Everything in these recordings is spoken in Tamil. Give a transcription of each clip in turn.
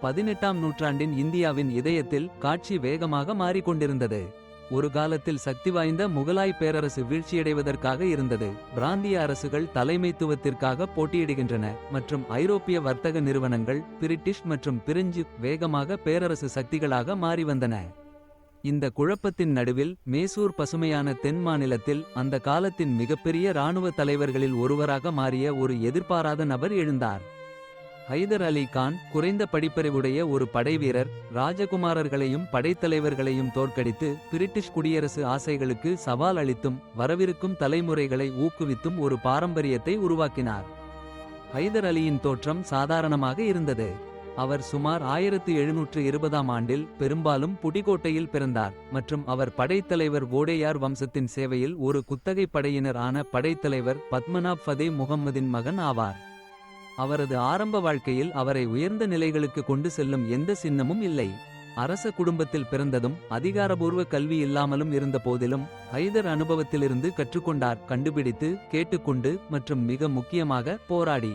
பதினெட்டாம் நூற்றாண்டின் இந்தியாவின் இதயத்தில் காட்சி வேகமாக மாறிக்கொண்டிருந்தது. ஒரு காலத்தில் சக்தி வாய்ந்த முகலாய் பேரரசு வீழ்ச்சியடைவதற்காக இருந்தது. பிராந்திய அரசுகள் தலைமைத்துவத்திற்காக போட்டியிடுகின்றன மற்றும் ஐரோப்பிய வர்த்தக நிறுவனங்கள் பிரிட்டிஷ் மற்றும் பிரெஞ்சு வேகமாக பேரரசு சக்திகளாக மாறி வந்தன. இந்த குழப்பத்தின் நடுவில் மேசூர் பசுமையான தென் மாநிலத்தில் அந்த காலத்தின் மிகப்பெரிய இராணுவ தலைவர்களில் ஒருவராக மாறிய ஒரு எதிர்பாராத நபர் எழுந்தார். ஹைதர் அலி கான் குறைந்த படிப்பறிவுடைய ஒரு படைவீரர் ராஜகுமாரர்களையும் படைத்தலைவர்களையும் தோற்கடித்து பிரிட்டிஷ் குடியரசு ஆசைகளுக்கு சவால் அளித்தும் வரவிருக்கும் தலைமுறைகளை ஊக்குவித்தும் ஒரு பாரம்பரியத்தை உருவாக்கினார். ஹைதர் அலியின் தோற்றம் சாதாரணமாக இருந்தது. அவர் சுமார் ஆயிரத்து எழுநூற்று இருபதாம் ஆண்டில் பெரும்பாலும் புடிகோட்டையில் பிறந்தார் மற்றும் அவர் படைத்தலைவர் ஓடேயார் வம்சத்தின் சேவையில் ஒரு குத்தகை படையினர் ஆன படைத்தலைவர் பத்மநாப் ஃபதே முகம்மதின் மகன் ஆவார். அவரது ஆரம்ப வாழ்க்கையில் அவரை உயர்ந்த நிலைகளுக்கு கொண்டு செல்லும் எந்த சின்னமும் இல்லை. அரச குடும்பத்தில் பிறந்ததும் அதிகாரபூர்வ கல்வி இல்லாமலும் இருந்த போதிலும் ஹைதர் அனுபவத்திலிருந்து கற்றுக்கொண்டார் கண்டுபிடித்து கேட்டுக்கொண்டு மற்றும் மிக முக்கியமாக போராடி.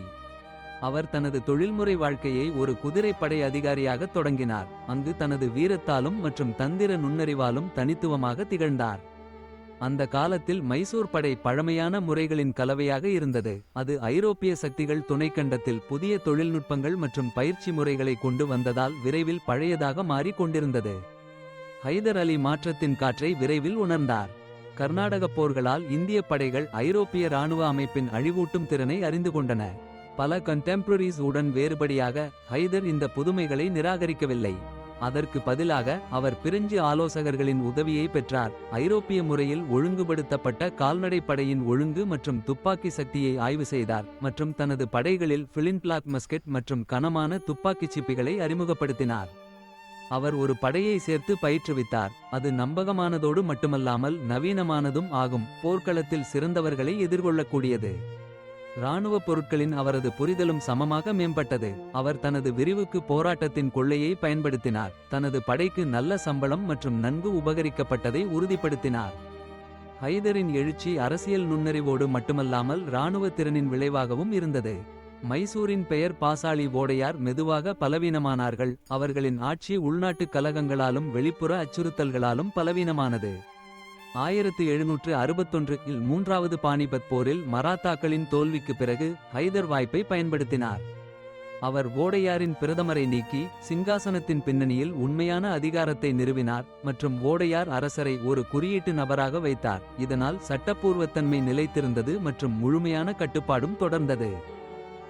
அவர் தனது தொழில்முறை வாழ்க்கையை ஒரு குதிரைப்படை அதிகாரியாக தொடங்கினார். அங்கு தனது வீரத்தாலும் மற்றும் தந்திர நுண்ணறிவாலும் தனித்துவமாக திகழ்ந்தார். அந்த காலத்தில் மைசூர் படை பழமையான முறைகளின் கலவையாக இருந்தது. அது ஐரோப்பிய சக்திகள் துணைக்கண்டத்தில் புதிய தொழில்நுட்பங்கள் மற்றும் பயிற்சி முறைகளை கொண்டு வந்ததால் விரைவில் பழையதாக மாறிக்கொண்டிருந்தது ஹைதர் அலி மாற்றத்தின் காற்றை விரைவில் உணர்ந்தார். கர்நாடகப் போர்களால் இந்திய படைகள் ஐரோப்பிய இராணுவ அமைப்பின் அழிவூட்டும் திறனை அறிந்து கொண்டன. பல கண்டெம்பரரிஸ் உடன் வேறுபடியாக ஹைதர் இந்த புதுமைகளை நிராகரிக்கவில்லை. அதற்கு பதிலாக அவர் பிரெஞ்சு ஆலோசகர்களின் உதவியை பெற்றார். ஐரோப்பிய முறையில் ஒழுங்குபடுத்தப்பட்ட கால்நடை படையின் ஒழுங்கு மற்றும் துப்பாக்கி சக்தியை ஆய்வு செய்தார் மற்றும் தனது படைகளில் பிளின்பிளாக் மஸ்கெட் மற்றும் கனமான துப்பாக்கிச் சிப்பிகளை அறிமுகப்படுத்தினார். அவர் ஒரு படையை சேர்த்து பயிற்றுவித்தார். அது நம்பகமானதோடு மட்டுமல்லாமல் நவீனமானதும் ஆகும். போர்க்களத்தில் சிறந்தவர்களை எதிர்கொள்ளக்கூடியது. இராணுவ பொருட்களின் அவரது புரிதலும் சமமாக மேம்பட்டது. அவர் தனது விரிவுக்கு போராட்டத்தின் கொள்ளையை பயன்படுத்தினார். தனது படைக்கு நல்ல சம்பளம் மற்றும் நன்கு உபகரிக்கப்பட்டதை உறுதிப்படுத்தினார். ஹைதரின் எழுச்சி அரசியல் நுண்ணறிவோடு மட்டுமல்லாமல் இராணுவ திறனின் விளைவாகவும் இருந்தது. மைசூரின் பெயர் பாசாளி ஓடையார் மெதுவாக பலவீனமானார்கள். அவர்களின் ஆட்சி உள்நாட்டு கலகங்களாலும் வெளிப்புற அச்சுறுத்தல்களாலும் பலவீனமானது. ஆயிரத்து எழுநூற்று அறுபத்தொன்று இல் மூன்றாவது பானிபத் போரில் மராத்தாக்களின் தோல்விக்கு பிறகு ஹைதர் வாய்ப்பை பயன்படுத்தினார். அவர் ஓடையாரின் பிரதமரை நீக்கி சிங்காசனத்தின் பின்னணியில் உண்மையான அதிகாரத்தை நிறுவினார் மற்றும் ஓடையார் அரசரை ஒரு குறியீட்டு நபராக வைத்தார். இதனால் சட்டப்பூர்வத்தன்மை நிலைத்திருந்தது மற்றும் முழுமையான கட்டுப்பாடும் தொடர்ந்தது.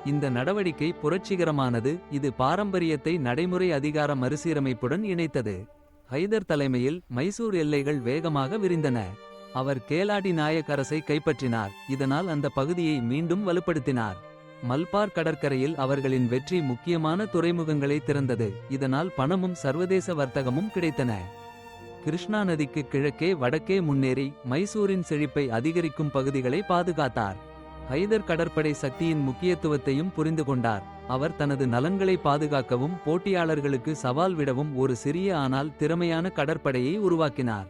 இந்த நடவடிக்கை புரட்சிகரமானது. இது பாரம்பரியத்தை நடைமுறை அதிகார மறுசீரமைப்புடன் இணைத்தது. ஹைதர் தலைமையில் மைசூர் எல்லைகள் வேகமாக விரிந்தன. அவர் கேலாடி நாயக்கரசை கைப்பற்றினார். இதனால் அந்த பகுதியை மீண்டும் வலுப்படுத்தினார். மல்பார் கடற்கரையில் அவர்களின் வெற்றி முக்கியமான துறைமுகங்களை திறந்தது. இதனால் பணமும் சர்வதேச வர்த்தகமும் கிடைத்தன. கிருஷ்ணா நதிக்கு கிழக்கே வடக்கே முன்னேறி மைசூரின் செழிப்பை அதிகரிக்கும் பகுதிகளை பாதுகாத்தார். ஹைதர் கடற்படை சக்தியின் முக்கியத்துவத்தையும் புரிந்து கொண்டார். அவர் தனது நலன்களை பாதுகாக்கவும் போட்டியாளர்களுக்கு சவால் விடவும் ஒரு சிறிய ஆனால் திறமையான கடற்படையை உருவாக்கினார்.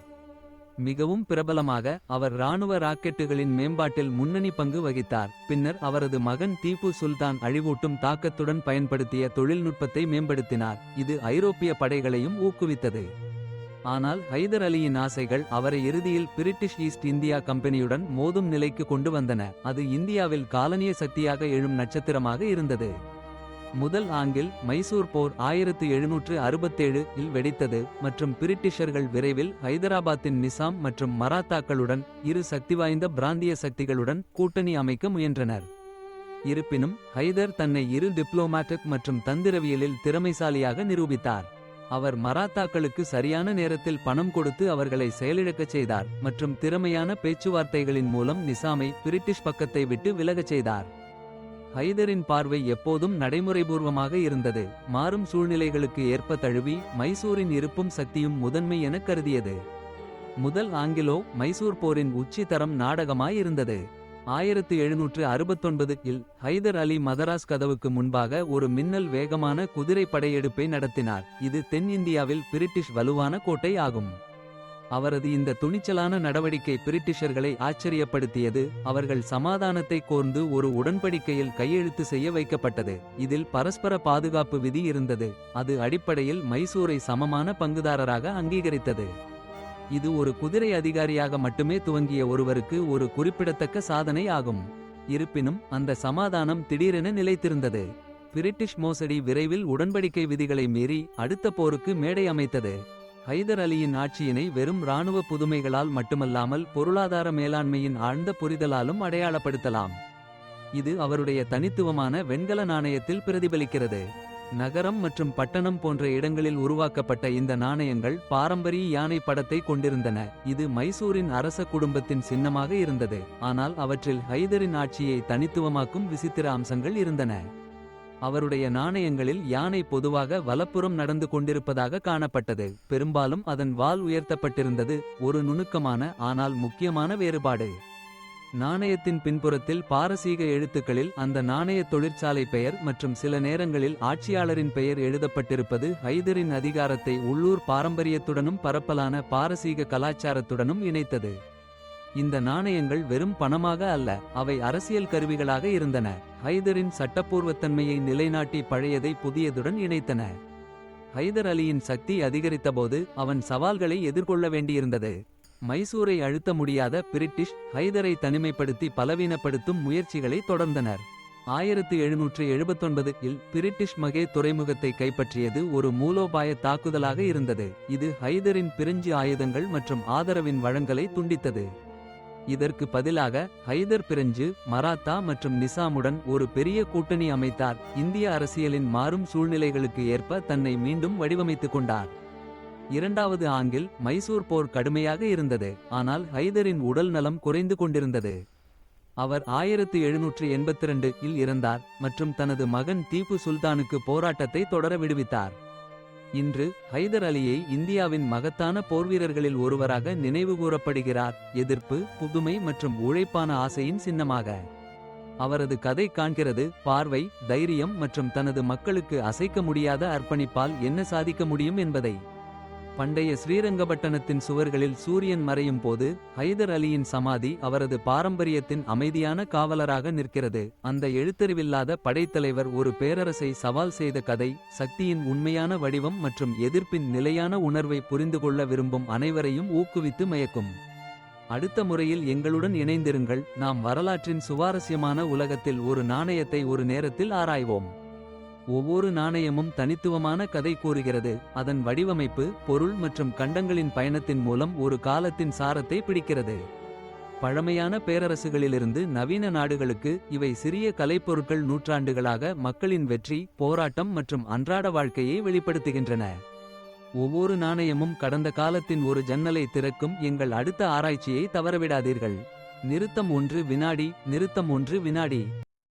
மிகவும் பிரபலமாக அவர் இராணுவ ராக்கெட்டுகளின் மேம்பாட்டில் முன்னணி பங்கு வகித்தார். பின்னர் அவரது மகன் தீபு சுல்தான் அழிவூட்டும் தாக்கத்துடன் பயன்படுத்திய தொழில்நுட்பத்தை மேம்படுத்தினார். இது ஐரோப்பிய படைகளையும் ஊக்குவித்தது. ஆனால் ஹைதர் அலியின் ஆசைகள் அவரை இறுதியில் பிரிட்டிஷ் ஈஸ்ட் இந்தியா கம்பெனியுடன் மோதும் நிலைக்கு கொண்டு வந்தன. அது இந்தியாவில் காலனிய சக்தியாக எழும் நட்சத்திரமாக இருந்தது. முதல் ஆங்கில் மைசூர் போர் ஆயிரத்து எழுநூற்று அறுபத்தேழு இல் வெடித்தது மற்றும் பிரிட்டிஷர்கள் விரைவில் ஹைதராபாத்தின் நிசாம் மற்றும் மராத்தாக்களுடன் இரு சக்தி வாய்ந்த பிராந்திய சக்திகளுடன் கூட்டணி அமைக்க முயன்றனர். இருப்பினும் ஹைதர் தன்னை இரு டிப்ளோமேட்டிக் மற்றும் தந்திரவியலில் திறமைசாலியாக நிரூபித்தார். அவர் மராத்தாக்களுக்கு சரியான நேரத்தில் பணம் கொடுத்து அவர்களை செயலிழக்கச் செய்தார் மற்றும் திறமையான பேச்சுவார்த்தைகளின் மூலம் நிசாமை பிரிட்டிஷ் பக்கத்தை விட்டு விலகச் செய்தார். ஹைதரின் பார்வை எப்போதும் நடைமுறைபூர்வமாக இருந்தது. மாறும் சூழ்நிலைகளுக்கு ஏற்ப தழுவி மைசூரின் இருப்பும் சக்தியும் முதன்மை என கருதியது. முதல் ஆங்கிலோ மைசூர் போரின் உச்சிதரம் நாடகமாயிருந்தது ஆயிரத்து எழுநூற்று அறுபத்தொன்பது இல் ஹைதர் அலி மதராஸ் கதவுக்கு முன்பாக ஒரு மின்னல் வேகமான குதிரை படையெடுப்பை நடத்தினார். இது தென்னிந்தியாவில் பிரிட்டிஷ் வலுவான கோட்டை ஆகும். அவரது இந்த துணிச்சலான நடவடிக்கை பிரிட்டிஷர்களை ஆச்சரியப்படுத்தியது. அவர்கள் சமாதானத்தை கோர்ந்து ஒரு உடன்படிக்கையில் கையெழுத்து செய்ய வைக்கப்பட்டது. இதில் பரஸ்பர பாதுகாப்பு விதி இருந்தது. அது அடிப்படையில் மைசூரை சமமான பங்குதாரராக அங்கீகரித்தது. இது ஒரு குதிரை அதிகாரியாக மட்டுமே துவங்கிய ஒருவருக்கு ஒரு குறிப்பிடத்தக்க சாதனை ஆகும். இருப்பினும் அந்த சமாதானம் திடீரென நிலைத்திருந்தது. பிரிட்டிஷ் மோசடி விரைவில் உடன்படிக்கை விதிகளை மீறி அடுத்த போருக்கு மேடை அமைத்தது. ஹைதர் அலியின் ஆட்சியினை வெறும் இராணுவ புதுமைகளால் மட்டுமல்லாமல் பொருளாதார மேலாண்மையின் ஆழ்ந்த புரிதலாலும் அடையாளப்படுத்தலாம். இது அவருடைய தனித்துவமான வெண்கல நாணயத்தில் பிரதிபலிக்கிறது. நகரம் மற்றும் பட்டணம் போன்ற இடங்களில் உருவாக்கப்பட்ட இந்த நாணயங்கள் பாரம்பரிய யானை படத்தை கொண்டிருந்தன. இது மைசூரின் அரச குடும்பத்தின் சின்னமாக இருந்தது. ஆனால் அவற்றில் ஹைதரின் ஆட்சியை தனித்துவமாக்கும் விசித்திர அம்சங்கள் இருந்தன. அவருடைய நாணயங்களில் யானை பொதுவாக வலப்புறம் நடந்து கொண்டிருப்பதாக காணப்பட்டது. பெரும்பாலும் அதன் வால் உயர்த்தப்பட்டிருந்தது. ஒரு நுணுக்கமான ஆனால் முக்கியமான வேறுபாடு. நாணயத்தின் பின்புறத்தில் பாரசீக எழுத்துக்களில் அந்த நாணய தொழிற்சாலை பெயர் மற்றும் சில நேரங்களில் ஆட்சியாளரின் பெயர் எழுதப்பட்டிருப்பது ஹைதரின் அதிகாரத்தை உள்ளூர் பாரம்பரியத்துடனும் பரப்பலான பாரசீக கலாச்சாரத்துடனும் இணைத்தது. இந்த நாணயங்கள் வெறும் பணமாக அல்ல அவை அரசியல் கருவிகளாக இருந்தன. ஹைதரின் சட்டப்பூர்வத்தன்மையை நிலைநாட்டி பழையதை புதியதுடன் இணைத்தன. ஹைதர் அலியின் சக்தி அதிகரித்தபோது அவன் சவால்களை எதிர்கொள்ள வேண்டியிருந்தது. மைசூரை அழுத்த முடியாத பிரிட்டிஷ் ஹைதரை தனிமைப்படுத்தி பலவீனப்படுத்தும் முயற்சிகளை தொடர்ந்தனர். ஆயிரத்து எழுநூற்று எழுபத்தொன்பது இல் பிரிட்டிஷ் மகே துறைமுகத்தை கைப்பற்றியது ஒரு மூலோபாய தாக்குதலாக இருந்தது. இது ஹைதரின் பிரெஞ்சு ஆயுதங்கள் மற்றும் ஆதரவின் வழங்கலை துண்டித்தது. இதற்கு பதிலாக ஹைதர் பிரெஞ்சு மராத்தா மற்றும் நிசாமுடன் ஒரு பெரிய கூட்டணி அமைத்தார். இந்திய அரசியலின் மாறும் சூழ்நிலைகளுக்கு ஏற்ப தன்னை மீண்டும் வடிவமைத்துக் கொண்டார். இரண்டாவது ஆங்கில் மைசூர் போர் கடுமையாக இருந்தது ஆனால் ஹைதரின் உடல் நலம் குறைந்து கொண்டிருந்தது. அவர் ஆயிரத்து எழுநூற்று எண்பத்திரண்டு இல் இறந்தார் மற்றும் தனது மகன் தீப்பு சுல்தானுக்கு போராட்டத்தை தொடர விடுவித்தார். இன்று ஹைதர் அலியை இந்தியாவின் மகத்தான போர்வீரர்களில் ஒருவராக நினைவுகூரப்படுகிறார் எதிர்ப்பு புதுமை மற்றும் உழைப்பான ஆசையின் சின்னமாக. அவரது கதை காண்கிறது பார்வை தைரியம் மற்றும் தனது மக்களுக்கு அசைக்க முடியாத அர்ப்பணிப்பால் என்ன சாதிக்க முடியும் என்பதை. பண்டைய ஸ்ரீரங்கபட்டணத்தின் சுவர்களில் சூரியன் மறையும் போது ஹைதர் அலியின் சமாதி அவரது பாரம்பரியத்தின் அமைதியான காவலராக நிற்கிறது. அந்த எழுத்தறிவில்லாத படைத்தலைவர் ஒரு பேரரசை சவால் செய்த கதை சக்தியின் உண்மையான வடிவம் மற்றும் எதிர்ப்பின் நிலையான உணர்வை புரிந்து கொள்ள விரும்பும் அனைவரையும் ஊக்குவித்து மயக்கும். அடுத்த முறையில் எங்களுடன் இணைந்திருங்கள். நாம் வரலாற்றின் சுவாரஸ்யமான உலகத்தில் ஒரு நாணயத்தை ஒரு நேரத்தில் ஆராய்வோம். ஒவ்வொரு நாணயமும் தனித்துவமான கதை கூறுகிறது. அதன் வடிவமைப்பு பொருள் மற்றும் கண்டங்களின் பயணத்தின் மூலம் ஒரு காலத்தின் சாரத்தை பிடிக்கிறது. பழமையான பேரரசுகளிலிருந்து நவீன நாடுகளுக்கு இவை சிறிய கலைப்பொருட்கள் நூற்றாண்டுகளாக மக்களின் வெற்றி போராட்டம் மற்றும் அன்றாட வாழ்க்கையை வெளிப்படுத்துகின்றன. ஒவ்வொரு நாணயமும் கடந்த காலத்தின் ஒரு ஜன்னலை திறக்கும் எங்கள் அடுத்த ஆராய்ச்சியை தவறவிடாதீர்கள். நிறுத்தம் ஒன்று வினாடி நிறுத்தம் ஒன்று வினாடி.